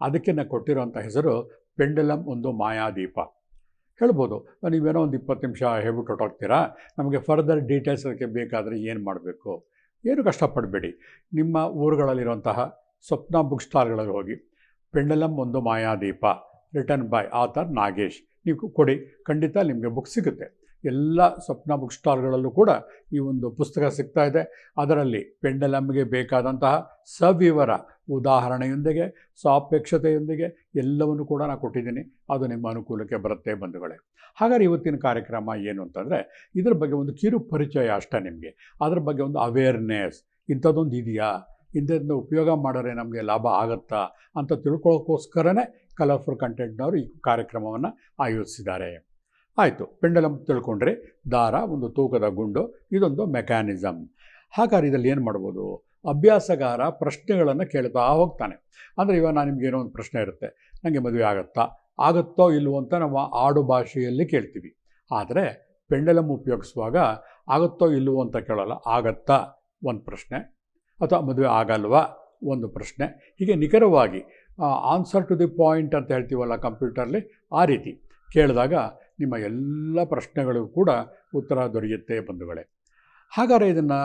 ಅದಕ್ಕೆ ನಾನು ಕೊಟ್ಟಿರುವಂಥ ಹೆಸರು ಪೆಂಡುಲಮ್ ಒಂದು ಮಾಯಾದೀಪ. ಹೇಳ್ಬೋದು, ನೀವೇನೋ ಒಂದು ಇಪ್ಪತ್ತು ನಿಮಿಷ ಹೇಳ್ಬಿಟ್ಟು ಹೊರಟೋಗ್ತೀರಾ? ನಮಗೆ ಫರ್ದರ್ ಡೀಟೇಲ್ಸ್ ಅದಕ್ಕೆ ಬೇಕಾದರೆ ಏನು ಮಾಡಬೇಕು? ಏನು ಕಷ್ಟಪಡಬೇಡಿ. ನಿಮ್ಮ ಊರುಗಳಲ್ಲಿರುವಂತಹ ಸ್ವಪ್ನ ಬುಕ್ ಸ್ಟಾಲ್ಗಳಲ್ಲಿ ಹೋಗಿ ಪೆಂಡಲಮ್ ಒಂದು Mayadeepa. Return by author Nagesh. ನೀವು ಕೊಡಿ, ಖಂಡಿತ ನಿಮಗೆ ಬುಕ್ ಸಿಗುತ್ತೆ. ಎಲ್ಲ ಸ್ವಪ್ನ ಬುಕ್ ಸ್ಟಾಲ್ಗಳಲ್ಲೂ ಕೂಡ ಈ ಒಂದು ಪುಸ್ತಕ ಸಿಗ್ತಾ ಇದೆ. ಅದರಲ್ಲಿ ಪೆಂಡಲಮ್ಗೆ ಬೇಕಾದಂತಹ ಸವಿವರ ಉದಾಹರಣೆಯೊಂದಿಗೆ, ಸಾಪೇಕ್ಷತೆಯೊಂದಿಗೆ ಎಲ್ಲವನ್ನು ಕೂಡ ನಾನು ಕೊಟ್ಟಿದ್ದೀನಿ. ಅದು ನಿಮ್ಮ ಅನುಕೂಲಕ್ಕೆ ಬರುತ್ತೆ ಬಂಧುಗಳೇ. ಹಾಗಾದ್ರೆ ಇವತ್ತಿನ ಕಾರ್ಯಕ್ರಮ ಏನು ಅಂತಂದರೆ, ಇದರ ಬಗ್ಗೆ ಒಂದು ಕಿರು ಪರಿಚಯ ಅಷ್ಟೇ ನಿಮಗೆ. ಅದರ ಬಗ್ಗೆ ಒಂದು ಅವೇರ್ನೆಸ್ ಇಂಥದ್ದೊಂದು ಇದೆಯಾ? ಇಂಥದ್ದನ್ನ ಉಪಯೋಗ ಮಾಡಿದ್ರೆ ನಮಗೆ ಲಾಭ ಆಗುತ್ತಾ ಅಂತ ತಿಳ್ಕೊಳ್ಳೋಕ್ಕೋಸ್ಕರನೇ ಕಲರ್ಫುಲ್ ಕಂಟೆಂಟ್ನವರು ಈ ಕಾರ್ಯಕ್ರಮವನ್ನು ಆಯೋಜಿಸಿದ್ದಾರೆ. ಆಯಿತು, ಪೆಂಡಲಂ ತಿಳ್ಕೊಂಡ್ರೆ ದಾರ, ಒಂದು ತೂಕದ ಗುಂಡು, ಇದೊಂದು ಮೆಕ್ಯಾನಿಸಮ್ ಹಾಗಾದ್ರೆ ಇದರಲ್ಲಿ ಏನು ಮಾಡ್ಬೋದು? ಅಭ್ಯಾಸಗಾರ ಪ್ರಶ್ನೆಗಳನ್ನು ಕೇಳ್ತಾ ಹೋಗ್ತಾನೆ. ಅಂದರೆ ಇವಾಗ ನಾನು ನಿಮ್ಗೆ ಏನೋ ಒಂದು ಪ್ರಶ್ನೆ ಇರುತ್ತೆ ನನಗೆ ಮದುವೆ ಆಗುತ್ತಾ? ಆಗುತ್ತೋ ಇಲ್ವೋ ಅಂತ ನಾವು ಆಡು ಭಾಷೆಯಲ್ಲಿ ಕೇಳ್ತೀವಿ. ಆದರೆ ಪೆಂಡಲಂ ಉಪಯೋಗಿಸುವಾಗ ಆಗುತ್ತೋ ಇಲ್ಲವೋ ಅಂತ ಕೇಳಲ್ಲ, ಆಗತ್ತಾ? ಒಂದು ಪ್ರಶ್ನೆ. ಅಥವಾ ಮದುವೆ ಆಗಲ್ವಾ? ಒಂದು ಪ್ರಶ್ನೆ. ಹೀಗೆ ನಿಖರವಾಗಿ ಆನ್ಸರ್ ಟು ದಿ ಪಾಯಿಂಟ್ ಅಂತ ಹೇಳ್ತೀವಲ್ಲ ಕಂಪ್ಯೂಟರ್ಲಿ, ಆ ರೀತಿ. ಕೇಳಿದಾಗ ನಿಮ್ಮ ಎಲ್ಲ ಪ್ರಶ್ನೆಗಳಿಗೂ ಕೂಡ ಉತ್ತರ ದೊರೆಯುತ್ತೆ ಬಂಧುಗಳೇ. ಹಾಗಾದರೆ ಇದನ್ನು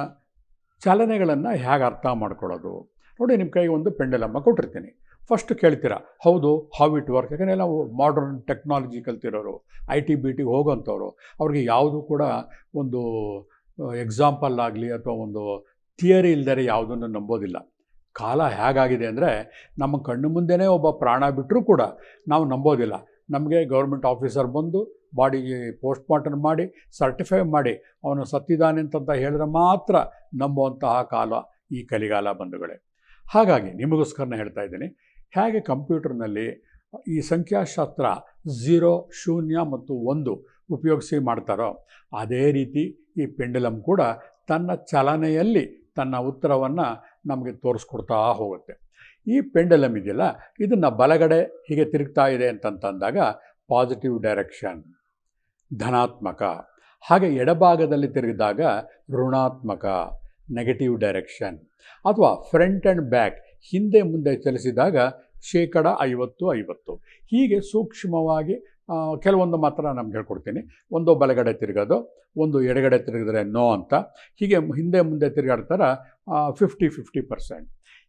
ಚಲನೆಗಳನ್ನು ಹೇಗೆ ಅರ್ಥ ಮಾಡ್ಕೊಳ್ಳೋದು? ನೋಡಿ, ನಿಮ್ಮ ಕೈಗೆ ಒಂದು ಪೆಂಡಲಮ್ಮ ಕೊಟ್ಟಿರ್ತೀನಿ. ಫಸ್ಟ್ ಕೇಳ್ತೀರಾ, ಹೌದು ಹೌ ಇಟ್ ವರ್ಕ್ ಯಾಕಂದರೆ ನಾವು ಮಾಡರ್ನ್ ಟೆಕ್ನಾಲಜಿ ಕಲ್ತಿರೋರು ಐ ಟಿ ಬಿ ಟಿಗೆ ಹೋಗೋಂಥವ್ರು, ಅವ್ರಿಗೆ ಯಾವುದು ಕೂಡ ಒಂದು ಎಕ್ಸಾಂಪಲ್ ಆಗಲಿ ಅಥವಾ ಒಂದು ಥಿಯರಿ ಇಲ್ದರೆ ಯಾವುದನ್ನು ನಂಬೋದಿಲ್ಲ. ಕಾಲ ಹೇಗಾಗಿದೆ ಅಂದರೆ ನಮ್ಮ ಕಣ್ಣು ಮುಂದೆನೇ ಒಬ್ಬ ಪ್ರಾಣ ಬಿಟ್ಟರೂ ಕೂಡ ನಾವು ನಂಬೋದಿಲ್ಲ. ನಮಗೆ ಗೌರ್ಮೆಂಟ್ ಆಫೀಸರ್ ಬಂದು ಬಾಡಿಗೆ ಪೋಸ್ಟ್ ಮಾರ್ಟಮ್ ಮಾಡಿ ಸರ್ಟಿಫೈ ಮಾಡಿ, ಅವನು ಸತ್ತಿದ್ದಾನೆ ಅಂತ ಹೇಳಿದ್ರೆ ಮಾತ್ರ ನಂಬುವಂತಹ ಕಾಲ ಈ ಕಲಿಗಾಲ ಬಂಧುಗಳೇ. ಹಾಗಾಗಿ ನಿಮಗೋಸ್ಕರನೇ ಹೇಳ್ತಾ ಇದ್ದೀನಿ, ಹೇಗೆ ಕಂಪ್ಯೂಟರ್ನಲ್ಲಿ ಈ ಸಂಖ್ಯಾಶಾಸ್ತ್ರ ಝೀರೋ ಶೂನ್ಯ ಮತ್ತು ಒಂದು ಉಪಯೋಗಿಸಿ ಮಾಡ್ತಾರೋ, ಅದೇ ರೀತಿ ಈ ಪೆಂಡಲಮ್ ಕೂಡ ತನ್ನ ಚಲನೆಯಲ್ಲಿ ತನ್ನ ಉತ್ತರವನ್ನು ನಮಗೆ ತೋರಿಸ್ಕೊಡ್ತಾ ಹೋಗುತ್ತೆ. ಈ ಪೆಂಡಲಮ್ ಇದೆಯಲ್ಲ ಇದನ್ನು ಬಲಗಡೆ ಹೀಗೆ ತಿರುಗ್ತಾ ಇದೆ ಅಂತಂತಂದಾಗ ಪಾಸಿಟಿವ್ ಡೈರೆಕ್ಷನ್, ಧನಾತ್ಮಕ, ಹಾಗೆ ಎಡಭಾಗದಲ್ಲಿ ತಿರುಗಿದಾಗ ಋಣಾತ್ಮಕ, ನೆಗೆಟಿವ್ ಡೈರೆಕ್ಷನ್ ಅಥವಾ ಫ್ರಂಟ್ ಆ್ಯಂಡ್ ಬ್ಯಾಕ್ ಹಿಂದೆ ಮುಂದೆ ಚಲಿಸಿದಾಗ ಶೇಕಡ ಐವತ್ತು ಐವತ್ತು. ಹೀಗೆ ಸೂಕ್ಷ್ಮವಾಗಿ ಕೆಲವೊಂದು ಮಾತ್ರ ನಮ್ಗೆ ಹೇಳ್ಕೊಡ್ತೀನಿ. ಒಂದು ಬಲಗಡೆ ತಿರುಗೋದು, ಒಂದು ಎಡಗಡೆ ತಿರುಗಿದ್ರೆ ನೋ ಅಂತ. ಹೀಗೆ ಹಿಂದೆ ಮುಂದೆ ತಿರುಗಾಡ್ತಾರೆ ಫಿಫ್ಟಿ ಫಿಫ್ಟಿ ಪರ್ಸೆಂಟ್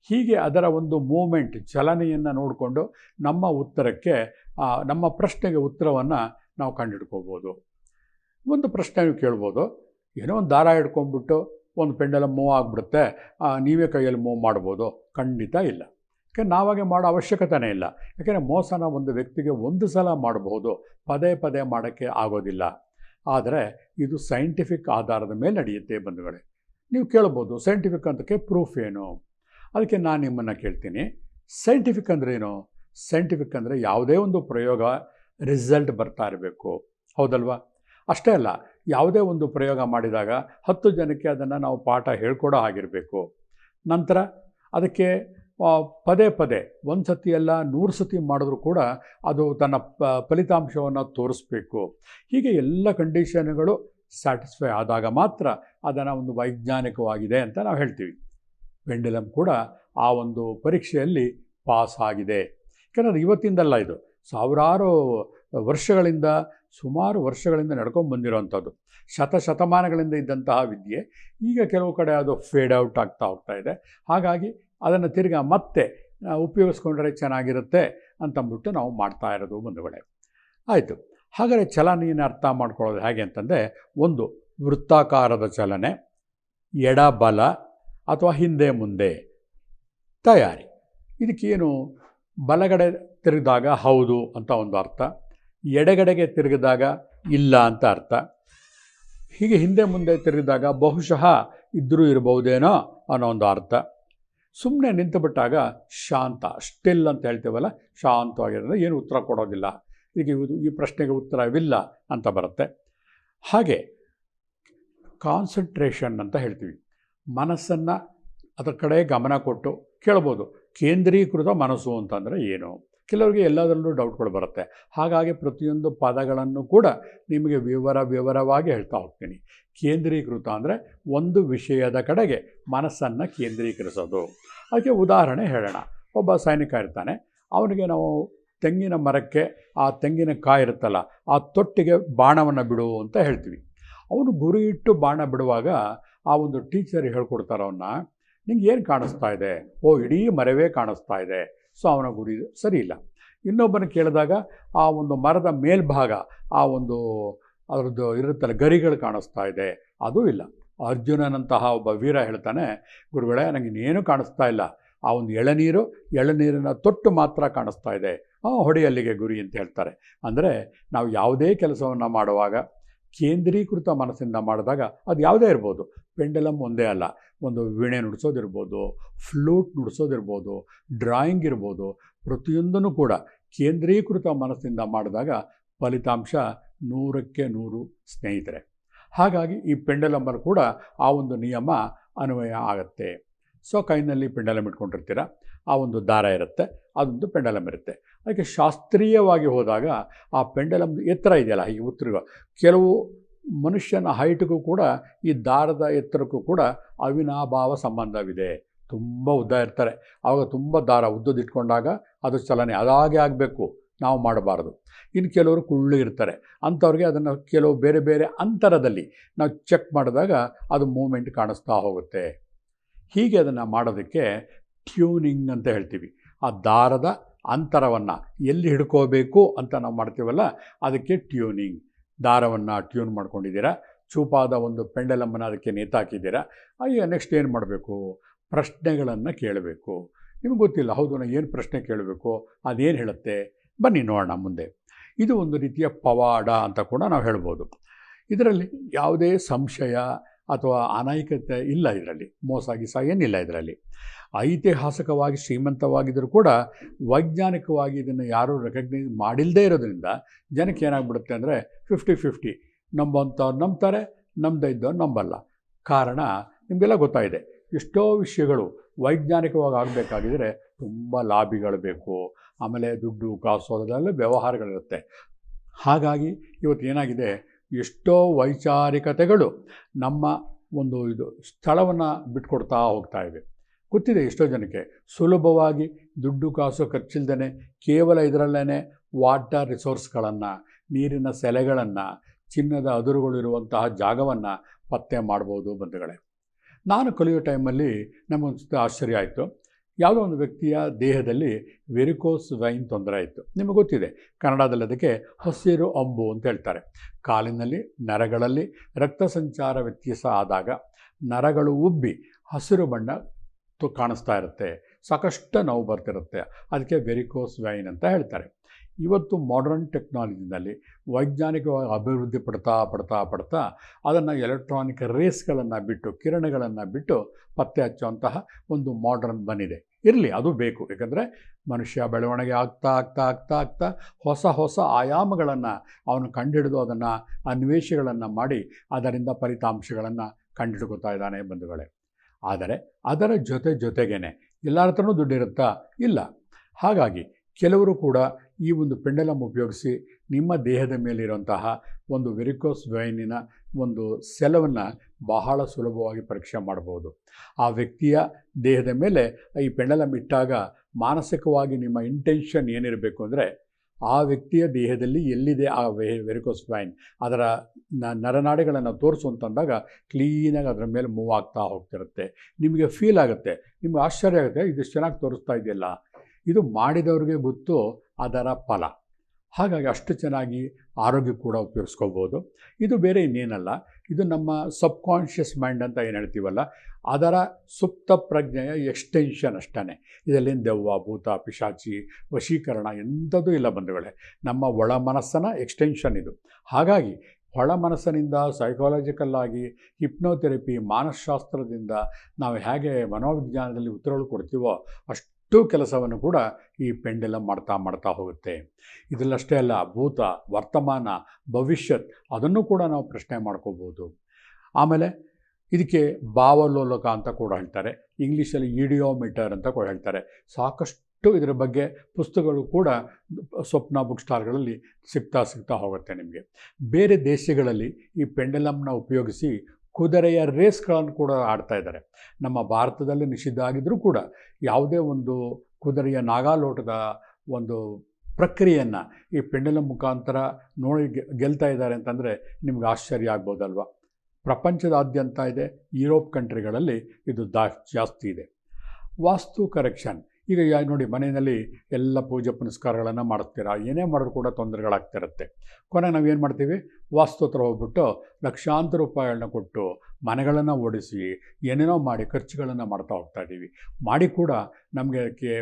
ಹೀಗೆ ಅದರ ಒಂದು ಮೂಮೆಂಟ್ ಚಲನೆಯನ್ನು ನೋಡಿಕೊಂಡು ನಮ್ಮ ಉತ್ತರಕ್ಕೆ ನಮ್ಮ ಪ್ರಶ್ನೆಗೆ ಉತ್ತರವನ್ನು ನಾವು ಕಂಡುಹಿಡ್ಕೋಬೋದು ಒಂದು ಪ್ರಶ್ನೆ ಕೇಳ್ಬೋದು. ಏನೋ ಒಂದು ದಾರ ಹಿಡ್ಕೊಂಡ್ಬಿಟ್ಟು, ಒಂದು ಪೆಂಡಲ ಮೂವ್ ಆಗಿಬಿಡುತ್ತೆ. ನೀವೇ ಕೈಯಲ್ಲಿ ಮೂವ್ ಮಾಡ್ಬೋದು. ಖಂಡಿತ ಇಲ್ಲ. ಯಾಕೆ ನಾವಾಗೆ ಮಾಡೋ ಅವಶ್ಯಕತೆನೇ ಇಲ್ಲ. ಯಾಕೆಂದರೆ ಮೋಸನ ಒಂದು ವ್ಯಕ್ತಿಗೆ ಒಂದು ಸಲ ಮಾಡಬಹುದು ಪದೇ ಪದೇ ಮಾಡೋಕ್ಕೆ ಆಗೋದಿಲ್ಲ. ಆದರೆ ಇದು ಸೈಂಟಿಫಿಕ್ ಆಧಾರದ ಮೇಲೆ ನಡೆಯುತ್ತೆ ಬಂಧುಗಳೇ. ನೀವು ಕೇಳ್ಬೋದು, ಸೈಂಟಿಫಿಕ್ ಅಂತಕ್ಕೆ ಪ್ರೂಫ್ ಏನು? ಅದಕ್ಕೆ ನಾನು ನಿಮ್ಮನ್ನು ಕೇಳ್ತೀನಿ. ಸೈಂಟಿಫಿಕ್ ಅಂದ್ರೇನು ಸೈಂಟಿಫಿಕ್ ಅಂದರೆ ಯಾವುದೇ ಒಂದು ಪ್ರಯೋಗ ರಿಸಲ್ಟ್ ಬರ್ತಾ ಇರಬೇಕು. ಹೌದಲ್ವಾ? ಅಷ್ಟೇ ಅಲ್ಲ, ಯಾವುದೇ ಒಂದು ಪ್ರಯೋಗ ಮಾಡಿದಾಗ ಹತ್ತು ಜನಕ್ಕೆ ಅದನ್ನು ನಾವು ಪಾಠ ಹೇಳ್ಕೊಡೋ ಆಗಿರಬೇಕು ನಂತರ ಅದಕ್ಕೆ ಪದೇ ಪದೇ, ಒಂದು ಸತಿ ಅಲ್ಲ, ನೂರು ಸತಿ ಮಾಡಿದ್ರೂ ಕೂಡ ಅದು ತನ್ನ ಪ, ಫಲಿತಾಂಶವನ್ನು ತೋರಿಸ್ಬೇಕು. ಹೀಗೆ ಎಲ್ಲ ಕಂಡೀಷನ್ಗಳು ಸ್ಯಾಟಿಸ್ಫೈ ಆದಾಗ ಮಾತ್ರ ಅದನ್ನು ಒಂದು ವೈಜ್ಞಾನಿಕವಾಗಿದೆ ಅಂತ ನಾವು ಹೇಳ್ತೀವಿ. ಪೆಂಡಿಲಮ್ ಕೂಡ ಆ ಒಂದು ಪರೀಕ್ಷೆಯಲ್ಲಿ ಪಾಸ್ ಆಗಿದೆ. ಯಾಕಂದರೆ ಇವತ್ತಿಂದಲ್ಲ ಇದು. ಸಾವಿರಾರು ವರ್ಷಗಳಿಂದ, ಸುಮಾರು ವರ್ಷಗಳಿಂದ ನಡ್ಕೊಂಡು ಬಂದಿರೋವಂಥದ್ದು ಶತಶತಮಾನಗಳಿಂದ ಇದ್ದಂತಹ ವಿದ್ಯೆ. ಈಗ ಕೆಲವು ಕಡೆ ಅದು ಫೇಡ್ ಔಟ್ ಆಗ್ತಾ ಹೋಗ್ತಾ ಇದೆ. ಹಾಗಾಗಿ ಅದನ್ನು ತಿರ್ಗಿ ಮತ್ತೆ ಉಪಯೋಗಿಸ್ಕೊಂಡ್ರೆ ಚೆನ್ನಾಗಿರುತ್ತೆ ಅಂತಂದ್ಬಿಟ್ಟು ನಾವು ಮಾಡ್ತಾ ಇರೋದು ಬಂಧುಗಳೇ ಆಯಿತು. ಹಾಗಾದರೆ ಚಲನೆಯನ್ನು ಅರ್ಥ ಮಾಡ್ಕೊಳ್ಳೋದು ಹೇಗೆ ಅಂತಂದರೆ, ಒಂದು ವೃತ್ತಾಕಾರದ ಚಲನೆ ಎಡಬಲ ಅಥವಾ ಹಿಂದೆ ಮುಂದೆ ತಯಾರಿ. ಇದಕ್ಕೇನು ಬಲಗಡೆ ತಿರುಗಿದಾಗ ಹೌದು ಅಂತ ಒಂದು ಅರ್ಥ, ಎಡಗಡೆಗೆ ತಿರುಗಿದಾಗ ಇಲ್ಲ ಅಂತ ಅರ್ಥ. ಹೀಗೆ ಹಿಂದೆ ಮುಂದೆ ತಿರುಗಿದಾಗ ಬಹುಶಃ ಇದ್ದರೂ ಇರಬಹುದೇನೋ ಅನ್ನೋ ಒಂದು ಅರ್ಥ. ಸುಮ್ಮನೆ ನಿಂತುಬಿಟ್ಟಾಗ ಶಾಂತ ಸ್ಟಿಲ್ ಅಂತ ಹೇಳ್ತೀವಲ್ಲ ಶಾಂತವಾಗಿರೋದ್ರೆ ಏನು ಉತ್ತರ ಕೊಡೋದಿಲ್ಲ. ಈಗ ಇದು ಈ ಪ್ರಶ್ನೆಗೆ ಉತ್ತರವಿಲ್ಲ ಅಂತ ಬರುತ್ತೆ. ಹಾಗೆ ಕಾನ್ಸಂಟ್ರೇಷನ್ ಅಂತ ಹೇಳ್ತೀವಿ. ಮನಸ್ಸನ್ನು ಅದರ ಕಡೆ ಗಮನ ಕೊಟ್ಟು ಕೇಳ್ಬೋದು. ಕೇಂದ್ರೀಕೃತ ಮನಸ್ಸು ಅಂತಂದರೆ ಏನು? ಕೆಲವರಿಗೆ ಎಲ್ಲದರಲ್ಲೂ ಡೌಟ್ಗಳು ಬರುತ್ತೆ. ಹಾಗಾಗಿ ಪ್ರತಿಯೊಂದು ಪದಗಳನ್ನು ಕೂಡ ನಿಮಗೆ ವಿವರ ವಿವರವಾಗಿ ಹೇಳ್ತಾ ಹೋಗ್ತೀನಿ. ಕೇಂದ್ರೀಕೃತ ಅಂದರೆ ಒಂದು ವಿಷಯದ ಕಡೆಗೆ ಮನಸ್ಸನ್ನು ಕೇಂದ್ರೀಕರಿಸೋದು. ಅದಕ್ಕೆ ಉದಾಹರಣೆ ಹೇಳೋಣ. ಒಬ್ಬ ಸೈನಿಕ ಇರ್ತಾನೆ. ಅವನಿಗೆ ನಾವು ತೆಂಗಿನ ಮರಕ್ಕೆ, ಆ ತೆಂಗಿನ ಕಾಯಿ ಇರುತ್ತಲ್ಲ, ಆ ತೊಟ್ಟಿಗೆ ಬಾಣವನ್ನು ಬಿಡು ಅಂತ ಹೇಳ್ತೀವಿ. ಅವನು ಗುರಿ ಇಟ್ಟು ಬಾಣ ಬಿಡುವಾಗ ಆ ಒಂದು ಟೀಚರ್ ಹೇಳ್ಕೊಡ್ತಾರೆ ಅವನ್ನ ನಿಂಗೆ ಏನು ಕಾಣಿಸ್ತಾ ಇದೆ? ಓ, ಇಡೀ ಮರವೇ ಕಾಣಿಸ್ತಾ ಇದೆ. ಸೊ ಅವನ ಗುರಿ ಸರಿ ಇಲ್ಲ ಇನ್ನೊಬ್ಬನ ಕೇಳಿದಾಗ ಆ ಒಂದು ಮರದ ಮೇಲ್ಭಾಗ, ಆ ಒಂದು ಅದರದ್ದು ಇರುತ್ತಲ್ಲ ಗರಿಗಳು ಕಾಣಿಸ್ತಾ ಇದೆ. ಅದೂ ಇಲ್ಲ. ಅರ್ಜುನನಂತಹ ಒಬ್ಬ ವೀರ ಹೇಳ್ತಾನೆ, ಗುರುಗಳೇ ನನಗೆ ಇನ್ನೇನು ಕಾಣಿಸ್ತಾ ಇಲ್ಲ. ಆ ಒಂದು ಎಳನೀರು, ಎಳನೀರಿನ ತೊಟ್ಟು ಮಾತ್ರ ಕಾಣಿಸ್ತಾ ಇದೆ. ಆ ಹೊಡೆಯಲ್ಲಿಗೆ ಗುರಿ ಅಂತ ಹೇಳ್ತಾರೆ. ಅಂದರೆ ನಾವು ಯಾವುದೇ ಕೆಲಸವನ್ನು ಮಾಡುವಾಗ ಕೇಂದ್ರೀಕೃತ ಮನಸ್ಸಿಂದ ಮಾಡಿದಾಗ ಅದು ಯಾವುದೇ ಇರ್ಬೋದು. ಪೆಂಡಲಮ್ ಒಂದೇ ಅಲ್ಲ. ಒಂದು ವೀಣೆ ನುಡಿಸೋದಿರ್ಬೋದು, ಫ್ಲೂಟ್ ನುಡಿಸೋದಿರ್ಬೋದು, ಡ್ರಾಯಿಂಗ್ ಇರ್ಬೋದು, ಪ್ರತಿಯೊಂದನ್ನು ಕೂಡ ಕೇಂದ್ರೀಕೃತ ಮನಸ್ಸಿಂದ ಮಾಡಿದಾಗ ಫಲಿತಾಂಶ ನೂರಕ್ಕೆ ನೂರು ಸ್ನೇಹಿತರೆ. ಹಾಗಾಗಿ ಈ ಪೆಂಡಲಂಬರ್ ಕೂಡ ಆ ಒಂದು ನಿಯಮ ಅನ್ವಯ ಆಗುತ್ತೆ. ಸೊ, ಕೈನಲ್ಲಿ ಪೆಂಡಲಮ್ ಇಟ್ಕೊಂಡಿರ್ತೀರ, ಆ ಒಂದು ದಾರ ಇರುತ್ತೆ, ಅದೊಂದು ಪೆಂಡಲಮ್ ಇರುತ್ತೆ. ಅದಕ್ಕೆ ಶಾಸ್ತ್ರೀಯವಾಗಿ ಹೋದಾಗ ಆ ಪೆಂಡಲಮ್ ಎತ್ತರ ಇದೆಯಲ್ಲ ಈ ಉತ್ತರ ಕೆಲವು ಮನುಷ್ಯನ ಹೈಟ್ಗೂ ಕೂಡ, ಈ ದಾರದ ಎತ್ತರಕ್ಕೂ ಕೂಡ ಅವಿನಾಭಾವ ಸಂಬಂಧವಿದೆ. ತುಂಬ ಉದ್ದ ಇರ್ತಾರೆ. ಆವಾಗ ತುಂಬ ದಾರ ಉದ್ದದಿಟ್ಕೊಂಡಾಗ ಅದು ಚಲನೆ, ಅದಾಗೆ ಆಗಬೇಕು. ನಾವು ಮಾಡಬಾರ್ದು. ಇನ್ನು ಕೆಲವರು ಕುಳ್ಳು ಇರ್ತಾರೆ. ಅಂಥವ್ರಿಗೆ ಅದನ್ನು ಕೆಲವು ಬೇರೆ ಬೇರೆ ಅಂತರದಲ್ಲಿ ನಾವು ಚೆಕ್ ಮಾಡಿದಾಗ ಅದು ಮೂಮೆಂಟ್ ಕಾಣಿಸ್ತಾ ಹೋಗುತ್ತೆ. ಹೀಗೆ ಅದನ್ನು ಮಾಡೋದಕ್ಕೆ ಟ್ಯೂನಿಂಗ್ ಅಂತ ಹೇಳ್ತೀವಿ. ಆ ದಾರದ ಅಂತರವನ್ನು ಎಲ್ಲಿ ಹಿಡ್ಕೋಬೇಕು ಅಂತ ನಾವು ಮಾಡ್ತೀವಲ್ಲ, ಅದಕ್ಕೆ ಟ್ಯೂನಿಂಗ್. ದಾರವನ್ನು ಟ್ಯೂನ್ ಮಾಡ್ಕೊಂಡಿದ್ದೀರಾ? ಚೂಪಾದ ಒಂದು ಪೆಂಡಲಮ್ಮನ ಅದಕ್ಕೆ ನೇತಾಕಿದ್ದೀರಾ? ಅಯ್ಯ ನೆಕ್ಸ್ಟ್ ಏನು ಮಾಡಬೇಕು? ಪ್ರಶ್ನೆಗಳನ್ನು ಕೇಳಬೇಕು. ನಿಮ್ಗೆ ಗೊತ್ತಿಲ್ಲ, ಹೌದು ನಾನು ಏನು ಪ್ರಶ್ನೆ ಕೇಳಬೇಕು? ಅದೇನು ಹೇಳುತ್ತೆ? ಬನ್ನಿ ನೋಡೋಣ ಮುಂದೆ. ಇದು ಒಂದು ರೀತಿಯ ಪವಾಡ ಅಂತ ಕೂಡ ನಾವು ಹೇಳ್ಬೋದು. ಇದರಲ್ಲಿ ಯಾವುದೇ ಸಂಶಯ ಅಥವಾ ಅನೈಕತೆ ಇಲ್ಲ ಇದರಲ್ಲಿ, ಮೋಸ ಗೀಸ ಏನಿಲ್ಲ ಇದರಲ್ಲಿ. ಐತಿಹಾಸಿಕವಾಗಿ ಶ್ರೀಮಂತವಾಗಿದ್ದರೂ ಕೂಡ ವೈಜ್ಞಾನಿಕವಾಗಿ ಇದನ್ನು ಯಾರೂ ರೆಕಗ್ನೈಸ್ ಮಾಡಿಲ್ಲದೇ ಇರೋದ್ರಿಂದ ಜನಕ್ಕೆ ಏನಾಗ್ಬಿಡುತ್ತೆ ಅಂದರೆ ಫಿಫ್ಟಿ ಫಿಫ್ಟಿ ನಂಬಂಥವ್ರು ನಂಬ್ತಾರೆ, ನಂಬದೇ ಇದ್ದವ್ರು ನಂಬಲ್ಲ. ಕಾರಣ ನಿಮಗೆಲ್ಲ ಗೊತ್ತಾಗಿದೆ. ಎಷ್ಟೋ ವಿಷಯಗಳು ವೈಜ್ಞಾನಿಕವಾಗಿ ಆಗಬೇಕಾಗಿದ್ದರೆ ತುಂಬ ಲಾಭಿಗಳು ಬೇಕು. ಆಮೇಲೆ ದುಡ್ಡು, ಕಾಸು, ಅದೆಲ್ಲ ವ್ಯವಹಾರಗಳಿರುತ್ತೆ. ಹಾಗಾಗಿ ಇವತ್ತು ಏನಾಗಿದೆ? ಎಷ್ಟೋ ವೈಚಾರಿಕತೆಗಳು ನಮ್ಮ ಒಂದು ಇದು ಸ್ಥಳವನ್ನು ಬಿಟ್ಕೊಡ್ತಾ ಹೋಗ್ತಾ ಇವೆ ಗೊತ್ತಿದೆ ಎಷ್ಟೋ ಜನಕ್ಕೆ? ಸುಲಭವಾಗಿ ದುಡ್ಡು ಕಾಸು ಖರ್ಚಿಲ್ದೇ ಕೇವಲ ಇದರಲ್ಲೇ ವಾಟರ್ ರಿಸೋರ್ಸ್ಗಳನ್ನು, ನೀರಿನ ಸೆಲೆಗಳನ್ನು, ಚಿನ್ನದ ಅದುರುಗಳು ಇರುವಂತಹ ಜಾಗವನ್ನು ಪತ್ತೆ ಮಾಡ್ಬೋದು ಬಂಧುಗಳೇ. ನಾನು ಕಲಿಯೋ ಟೈಮಲ್ಲಿ ನಮಗೊಂದು ಆಶ್ಚರ್ಯ ಆಯಿತು. ಯಾವುದೋ ಒಂದು ವ್ಯಕ್ತಿಯ ದೇಹದಲ್ಲಿ ವೆರಿಕೋಸ್ ವೈನ್ ತೊಂದರೆ ಆಯಿತು. ನಿಮಗೆ ಗೊತ್ತಿದೆ, ಕನ್ನಡದಲ್ಲಿ ಅದಕ್ಕೆ ಹಸಿರು ಅಂಬು ಅಂತ ಹೇಳ್ತಾರೆ. ಕಾಲಿನಲ್ಲಿ, ನರಗಳಲ್ಲಿ ರಕ್ತ ಸಂಚಾರ ವ್ಯತ್ಯಾಸ ಆದಾಗ ನರಗಳು ಉಬ್ಬಿ ಹಸಿರು ಬಣ್ಣ ಕಾಣಿಸ್ತಾ ಇರುತ್ತೆ. ಸಾಕಷ್ಟು ನೋವು ಬರ್ತಿರುತ್ತೆ. ಅದಕ್ಕೆ ವೆರಿಕೋಸ್ ವೈನ್ ಅಂತ ಹೇಳ್ತಾರೆ. ಇವತ್ತು ಮಾಡರ್ನ್ ಟೆಕ್ನಾಲಜಿನಲ್ಲಿ ವೈಜ್ಞಾನಿಕವಾಗಿ ಅಭಿವೃದ್ಧಿ ಪಡ್ತಾ ಪಡ್ತಾ ಪಡ್ತಾ ಅದನ್ನು ಎಲೆಕ್ಟ್ರಾನಿಕ್ ರೇಸ್ಗಳನ್ನು ಬಿಟ್ಟು, ಕಿರಣಗಳನ್ನು ಬಿಟ್ಟು ಪತ್ತೆ ಹಚ್ಚುವಂತಹ ಒಂದು ಮಾಡರ್ನ್ ಬಂದಿದೆ. ಇರಲಿ, ಅದು ಬೇಕು. ಯಾಕಂದರೆ ಮನುಷ್ಯ ಬೆಳವಣಿಗೆ ಆಗ್ತಾ ಆಗ್ತಾ ಆಗ್ತಾ ಆಗ್ತಾ ಹೊಸ ಹೊಸ ಆಯಾಮಗಳನ್ನು ಅವನು ಕಂಡುಹಿಡಿದು ಅದನ್ನು ಅನ್ವೇಷಗಳನ್ನು ಮಾಡಿ ಅದರಿಂದ ಫಲಿತಾಂಶಗಳನ್ನು ಕಂಡುಹಿಡ್ಕೋತಾ ಇದ್ದಾನೆ ಬಂಧುಗಳೇ. ಆದರೆ ಅದರ ಜೊತೆ ಜೊತೆಗೇನೆ ಎಲ್ಲರ ಹತ್ರನೂ ದುಡ್ಡಿರುತ್ತಾ? ಇಲ್ಲ. ಹಾಗಾಗಿ ಕೆಲವರು ಕೂಡ ಈ ಒಂದು ಪೆಂಡಲಮ್ ಉಪಯೋಗಿಸಿ ನಿಮ್ಮ ದೇಹದ ಮೇಲಿರುವಂತಹ ಒಂದು ವೆರಿಕೋಸ್ ವೈನಿನ ಒಂದು ಸೆಲವನ್ನು ಬಹಳ ಸುಲಭವಾಗಿ ಪರೀಕ್ಷೆ ಮಾಡಬಹುದು. ಆ ವ್ಯಕ್ತಿಯ ದೇಹದ ಮೇಲೆ ಈ ಪೆಂಡಲಮ್ ಇಟ್ಟಾಗ ಮಾನಸಿಕವಾಗಿ ನಿಮ್ಮ ಇಂಟೆನ್ಷನ್ ಏನಿರಬೇಕು ಅಂದರೆ ಆ ವ್ಯಕ್ತಿಯ ದೇಹದಲ್ಲಿ ಎಲ್ಲಿದೆ ಆ ವೆ ವೆರಿಕೋಸ್ ವೈನ್ ಅದರ ನ, ನರನಾಡಿಗಳನ್ನು ತೋರಿಸು ಅಂತಂದಾಗ ಕ್ಲೀನಾಗಿ ಅದರ ಮೇಲೆ ಮೂವ್ ಆಗ್ತಾ ಹೋಗ್ತಿರುತ್ತೆ. ನಿಮಗೆ ಫೀಲ್ ಆಗುತ್ತೆ, ನಿಮ್ಗೆ ಆಶ್ಚರ್ಯ ಆಗುತ್ತೆ ಇದು ಚೆನ್ನಾಗಿ ತೋರಿಸ್ತಾ ಇದೆಯಲ್ಲ? ಇದು ಮಾಡಿದವ್ರಿಗೆ ಗೊತ್ತು, ಅದರ ಫಲ. ಹಾಗಾಗಿ ಅಷ್ಟು ಚೆನ್ನಾಗಿ ಆರೋಗ್ಯ ಕೂಡ ಉಪಯೋಗಿಸ್ಕೋಬೋದು ಇದು ಬೇರೆ ಇನ್ನೇನಲ್ಲ. ಇದು ನಮ್ಮ ಸಬ್ಕಾನ್ಷಿಯಸ್ ಮೈಂಡ್ ಅಂತ ಏನು ಹೇಳ್ತೀವಲ್ಲ, ಅದರ ಸುಪ್ತ ಪ್ರಜ್ಞೆಯ ಎಕ್ಸ್ಟೆನ್ಷನ್ ಅಷ್ಟೇ ಇದರಲ್ಲಿ ದೆವ್ವ, ಭೂತ, ಪಿಶಾಚಿ, ವಶೀಕರಣ ಎಂಥದ್ದು ಇಲ್ಲ ಬಂಧುಗಳೇ. ನಮ್ಮ ಒಳ ಮನಸ್ಸನ ಎಕ್ಸ್ಟೆನ್ಷನ್ ಇದು. ಹಾಗಾಗಿ ಒಳ ಮನಸ್ಸಿನಿಂದ ಸೈಕಾಲಜಿಕಲ್ ಆಗಿ ಹಿಪ್ನೋಥೆರಪಿ, ಮಾನಸಶಾಸ್ತ್ರದಿಂದ ನಾವು ಹೇಗೆ ಮನೋವಿಜ್ಞಾನದಲ್ಲಿ ಉತ್ತರಗಳು ಕೊಡ್ತೀವೋ ಅಷ್ಟು ಕೆಲಸವನ್ನು ಕೂಡ ಈ ಪೆಂಡೆಲಮ್ ಮಾಡ್ತಾ ಮಾಡ್ತಾ ಹೋಗುತ್ತೆ. ಇದರಲ್ಲಷ್ಟೇ ಅಲ್ಲ, ಭೂತ, ವರ್ತಮಾನ, ಭವಿಷ್ಯತ್ ಅದನ್ನು ಕೂಡ ನಾವು ಪ್ರಶ್ನೆ ಮಾಡ್ಕೋಬೋದು. ಆಮೇಲೆ ಇದಕ್ಕೆ ಭಾವಲೋಲಕ ಅಂತ ಕೂಡ ಹೇಳ್ತಾರೆ. ಇಂಗ್ಲೀಷಲ್ಲಿ ಇಡಿಯೋಮೀಟರ್ ಅಂತ ಕೂಡ ಹೇಳ್ತಾರೆ. ಸಾಕಷ್ಟು ಇದರ ಬಗ್ಗೆ ಪುಸ್ತಕಗಳು ಕೂಡ ಸ್ವಪ್ನ ಬುಕ್ ಸ್ಟಾಲ್ಗಳಲ್ಲಿ ಸಿಗ್ತಾ ಸಿಗ್ತಾ ಹೋಗುತ್ತೆ ನಿಮಗೆ. ಬೇರೆ ದೇಶಗಳಲ್ಲಿ ಈ ಪೆಂಡೆಲಮ್ನ ಉಪಯೋಗಿಸಿ ಕುದುರೆಯ ರೇಸ್ಗಳನ್ನು ಕೂಡ ಆಡ್ತಾ ಇದ್ದಾರೆ. ನಮ್ಮ ಭಾರತದಲ್ಲಿ ನಿಷಿದ್ಧ ಆಗಿದ್ದರೂ ಕೂಡ ಯಾವುದೇ ಒಂದು ಕುದುರೆಯ ನಾಗಾಲೋಟದ ಒಂದು ಪ್ರಕ್ರಿಯೆಯನ್ನು ಈ ಪೆಂಡಲ ಮುಖಾಂತರ ನೋಡಿ ಗೆಲ್ತಾ ಇದ್ದಾರೆ ಅಂತಂದರೆ ನಿಮ್ಗೆ ಆಶ್ಚರ್ಯ ಆಗ್ಬೋದಲ್ವ? ಪ್ರಪಂಚದಾದ್ಯಂತ ಇದೆ, ಯುರೋಪ್ ಕಂಟ್ರಿಗಳಲ್ಲಿ ಇದು ದಾ ಜಾಸ್ತಿ ಇದೆ. ವಾಸ್ತು ಕರೆಕ್ಷನ್. ಈಗ ನೋಡಿ ಮನೆಯಲ್ಲಿ ಎಲ್ಲ ಪೂಜೆ ಪುನಸ್ಕಾರಗಳನ್ನು ಮಾಡ್ತೀರಾ ಏನೇ ಮಾಡಿದ್ರು ಕೂಡ ತೊಂದರೆಗಳಾಗ್ತಿರುತ್ತೆ. ಕೊನೆ ನಾವೇನು ಮಾಡ್ತೀವಿ? ವಾಸ್ತು ಹತ್ರ ಹೋಗ್ಬಿಟ್ಟು ಲಕ್ಷಾಂತರ ರೂಪಾಯಿಗಳನ್ನ ಕೊಟ್ಟು ಮನೆಗಳನ್ನು ಓಡಿಸಿ ಏನೇನೋ ಮಾಡಿ ಖರ್ಚುಗಳನ್ನು ಮಾಡ್ತಾ ಹೋಗ್ತಾ ಇದ್ದೀವಿ ಮಾಡಿ ಕೂಡ ನಮಗೆ ಅದಕ್ಕೆ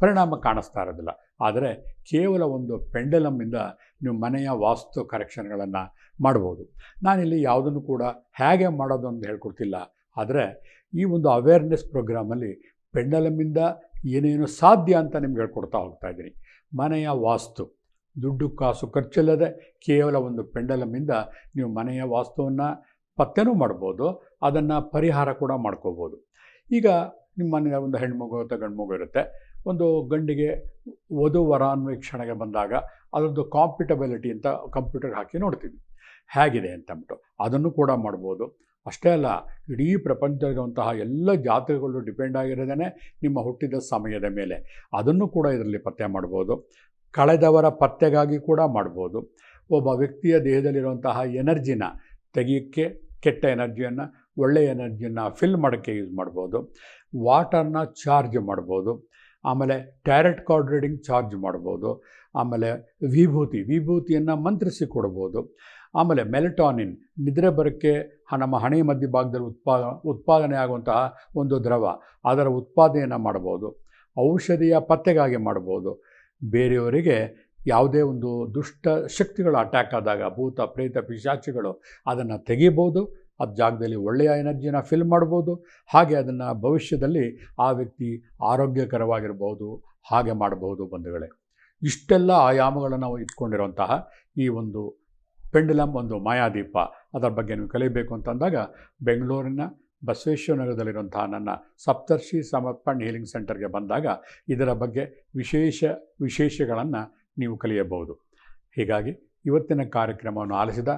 ಪರಿಣಾಮ ಕಾಣಿಸ್ತಾ ಇರೋದಿಲ್ಲ. ಆದರೆ ಕೇವಲ ಒಂದು ಪೆಂಡಲಮ್ಮಿಂದ ನೀವು ಮನೆಯ ವಾಸ್ತು ಕರೆಕ್ಷನ್ಗಳನ್ನು ಮಾಡ್ಬೋದು. ನಾನಿಲ್ಲಿ ಯಾವುದನ್ನು ಕೂಡ ಹೇಗೆ ಮಾಡೋದು ಅಂತ ಹೇಳ್ಕೊಡ್ತಿಲ್ಲ. ಆದರೆ ಈ ಒಂದು ಅವೇರ್ನೆಸ್ ಪ್ರೋಗ್ರಾಮಲ್ಲಿ ಪೆಂಡಲಮ್ಮಿಂದ ಏನೇನು ಸಾಧ್ಯ ಅಂತ ನಿಮ್ಗೆ ಹೇಳ್ಕೊಡ್ತಾ ಹೋಗ್ತಾ ಇದ್ದೀನಿ. ಮನೆಯ ವಾಸ್ತು. ದುಡ್ಡು ಕಾಸು ಖರ್ಚಿಲ್ಲದೆ ಕೇವಲ ಒಂದು ಪೆಂಡಲಮ್ಮಿಂದ ನೀವು ಮನೆಯ ವಾಸ್ತುವನ್ನು ಪತ್ತೆನೂ ಮಾಡ್ಬೋದು, ಅದನ್ನು ಪರಿಹಾರ ಕೂಡ ಮಾಡ್ಕೋಬೋದು. ಈಗ ನಿಮ್ಮ ಮನೆಯ ಒಂದು ಹೆಣ್ಮಗು ಅಥವಾ ಗಂಡು ಮಗು ಇರುತ್ತೆ. ಒಂದು ಗಂಡಿಗೆ ವಧು ವರಾನ್ವೀಕ್ಷಣೆಗೆ ಬಂದಾಗ ಅದರದ್ದು ಕಾಂಪಿಟಬಿಲಿಟಿ ಅಂತ ಕಂಪ್ಯೂಟರ್ಗೆ ಹಾಕಿ ನೋಡ್ತೀವಿ. ಹೇಗಿದೆ ಅಂತ ಅಂದ್ಬಿಟ್ಟು ಅದನ್ನು ಕೂಡ ಮಾಡ್ಬೋದು. ಅಷ್ಟೇ ಅಲ್ಲ, ಇಡೀ ಪ್ರಪಂಚದಲ್ಲಿರುವಂತಹ ಎಲ್ಲ ಜಾತಕಗಳು ಡಿಪೆಂಡ್ ಆಗಿರೋದೇ ನಿಮ್ಮ ಹುಟ್ಟಿದ ಸಮಯದ ಮೇಲೆ. ಅದನ್ನು ಕೂಡ ಇದರಲ್ಲಿ ಪತ್ತೆ ಮಾಡ್ಬೋದು. ಕಳೆದವರ ಪತ್ತೆಗಾಗಿ ಕೂಡ ಮಾಡ್ಬೋದು. ಒಬ್ಬ ವ್ಯಕ್ತಿಯ ದೇಹದಲ್ಲಿರುವಂತಹ ಎನರ್ಜಿನ ತೆಗೆಯೋಕ್ಕೆ ಕೆಟ್ಟ ಎನರ್ಜಿಯನ್ನು ಒಳ್ಳೆಯ ಎನರ್ಜಿಯನ್ನು ಫಿಲ್ ಮಾಡೋಕ್ಕೆ ಯೂಸ್ ಮಾಡ್ಬೋದು. ವಾಟರ್ನ ಚಾರ್ಜ್ ಮಾಡ್ಬೋದು. ಆಮೇಲೆ ಟ್ಯಾರೆಟ್ ಕಾರ್ಡ್ ರೀಡಿಂಗ್ ಚಾರ್ಜ್ ಮಾಡ್ಬೋದು. ಆಮೇಲೆ ವಿಭೂತಿ, ವಿಭೂತಿಯನ್ನು ಮಂತ್ರಿಸಿ ಕೊಡ್ಬೋದು. ಆಮೇಲೆ ಮೆಲಟಾನಿನ್, ನಿದ್ರೆ ಬರೋಕ್ಕೆ ನಮ್ಮ ಹಣೆಯ ಮಧ್ಯಭಾಗದಲ್ಲಿ ಉತ್ಪಾದ ಉತ್ಪಾದನೆ ಆಗುವಂತಹ ಒಂದು ದ್ರವ. ಅದರ ಉತ್ಪಾದನೆಯನ್ನು ಮಾಡ್ಬೋದು ಔಷಧಿಯ ಪತ್ತೆಗಾಗಿ ಮಾಡ್ಬೋದು ಬೇರೆಯವರಿಗೆ ಯಾವುದೇ ಒಂದು ದುಷ್ಟ ಶಕ್ತಿಗಳು ಅಟ್ಯಾಕ್ ಆದಾಗ, ಭೂತ, ಪ್ರೇತ, ಪಿಶಾಚಿಗಳು ಅದನ್ನು ತೆಗಿಬೋದು ಅದು ಜಾಗದಲ್ಲಿ ಒಳ್ಳೆಯ ಎನರ್ಜಿನ ಫಿಲ್ ಮಾಡ್ಬೋದು ಹಾಗೆ ಅದನ್ನು ಭವಿಷ್ಯದಲ್ಲಿ ಆ ವ್ಯಕ್ತಿ ಆರೋಗ್ಯಕರವಾಗಿರ್ಬೋದು ಹಾಗೆ ಮಾಡಬಹುದು ಬಂಧುಗಳೇ. ಇಷ್ಟೆಲ್ಲ ಆಯಾಮಗಳನ್ನು ನಾವು ಇಟ್ಕೊಂಡಿರುವಂತಹ ಈ ಒಂದು ಪೆಂಡುಲಮ್ ಒಂದು ಮಾಯಾದೀಪ. ಅದರ ಬಗ್ಗೆ ನೀವು ಕಲಿಯಬೇಕು ಅಂತಂದಾಗ ಬೆಂಗಳೂರಿನ ಬಸವೇಶ್ವರ ನಗರದಲ್ಲಿರುವಂತಹ ನನ್ನ ಸಪ್ತರ್ಷಿ ಸಮರ್ಪಣ್ ಹೀಲಿಂಗ್ ಸೆಂಟರ್ಗೆ ಬಂದಾಗ ಇದರ ಬಗ್ಗೆ ವಿಶೇಷ ವಿಶೇಷಗಳನ್ನು ನೀವು ಕಲಿಯಬಹುದು. ಹೀಗಾಗಿ ಇವತ್ತಿನ ಕಾರ್ಯಕ್ರಮವನ್ನು ಆಲಿಸಿದ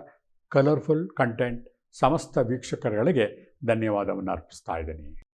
ಕಲರ್ಫುಲ್ ಕಂಟೆಂಟ್ ಸಮಸ್ತ ವೀಕ್ಷಕರುಗಳಿಗೆ ಧನ್ಯವಾದವನ್ನು ಅರ್ಪಿಸ್ತಾ ಇದ್ದೀನಿ.